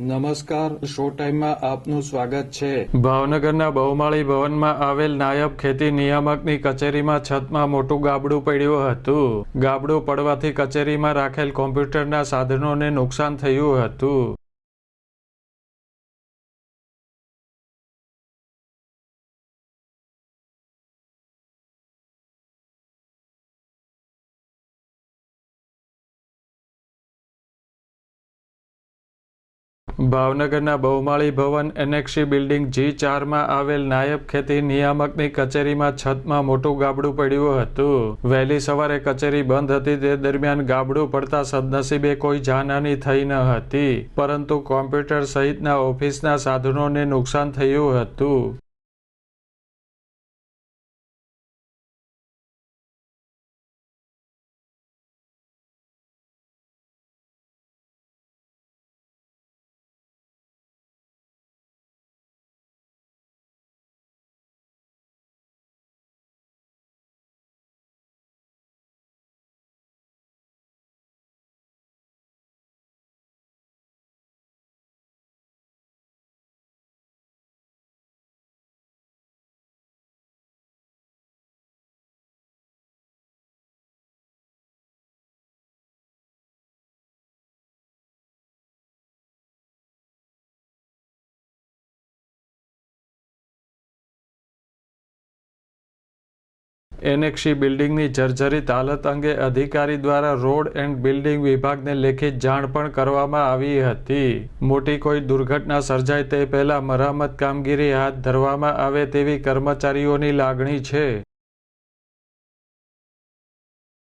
નમસ્કાર, શો ટાઈમમાં આપનું સ્વાગત છે. ભાવનગરના બહુમાળી ભવનમાં આવેલ નાયબ ખેતી નિયામકની કચેરીમાં છતમાં મોટું ગાબડું પડ્યું હતું. ગાબડું પડવાથી કચેરીમાં રાખેલ કોમ્પ્યુટરના સાધનોને નુકસાન થયું હતું. ભાવનગરના બહુમાળી ભવન એનેક્સી બિલ્ડિંગ જી ચારમાં આવેલ નાયબ ખેતી નિયામકની કચેરીમાં છતમાં મોટું ગાબડું પડ્યું હતું. વહેલી સવારે કચેરી બંધ હતી, તે દરમિયાન ગાબડું પડતા સદનસીબે કોઈ જાનહાની થઈ ન હતી, પરંતુ કોમ્પ્યુટર સહિતના ઓફિસના સાધનોને નુકસાન થયું હતું. એનેક્સી બિલ્ડિંગની જર્જરિત હાલત અંગે અધિકારી દ્વારા રોડ એન્ડ બિલ્ડિંગ વિભાગને લેખિત જાણ પણ કરવામાં આવી હતી. મોટી કોઈ દુર્ઘટના સર્જાય તે પહેલા મરામત કામગીરી હાથ ધરવામાં આવે તેવી કર્મચારીઓની લાગણી છે.